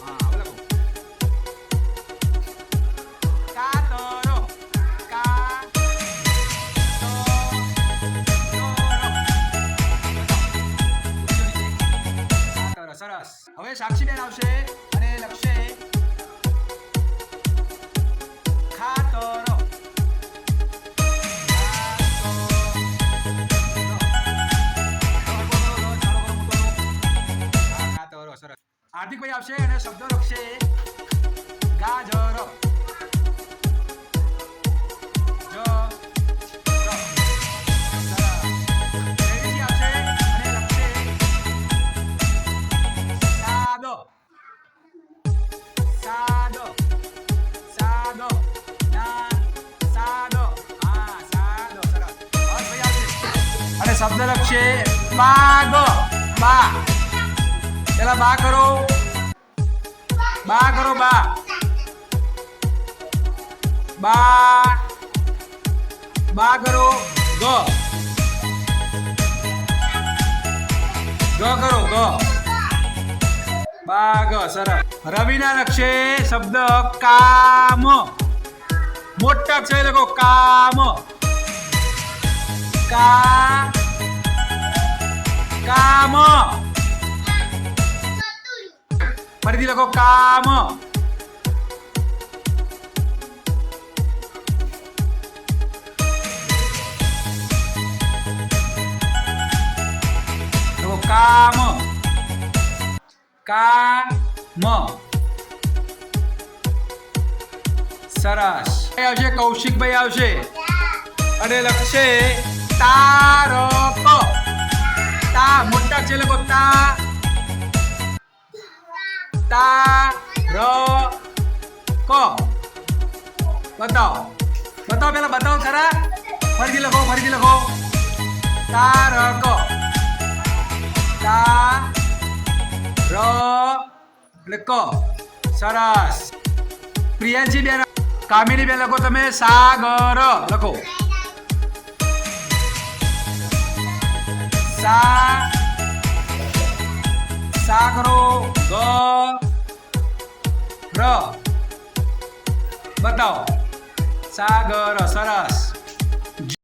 હા હવે લખો કાતરો કા સરસ હવે સાક્ષીબેન આવશે હાર્દિકભાઈ આવશે અને શબ્દ લખશે ગાજર. જ શબ્દ લખશે બાગ. બા. પેલા બા કરો. બા કરો બા. બા. બા કરો. ગ. ગ કરો, ગ. બાગ સરસ. રવિના લક્ષે શબ્દ કામ. મોટા અક્ષરે લખો કામ. કામ. ફરીથી લખો કામ. કામ. કામ. સરસ. આવશે, કૌશિકભાઈ આવશે. અને લખશે તારક. તા, મોટા છે, લખો તા. ક બતાવો. બતાવો પેલા, બતાવો ખરા. ફરીથી લખો ફરીથી લખો. તારક. તા ર એટલે ક સરસ. પ્રિયાંશી બેન કામિની બેન લખો તમે. સાગર લખો. સા સાગરો ગ ર. બતાવો. સાગર સરસ.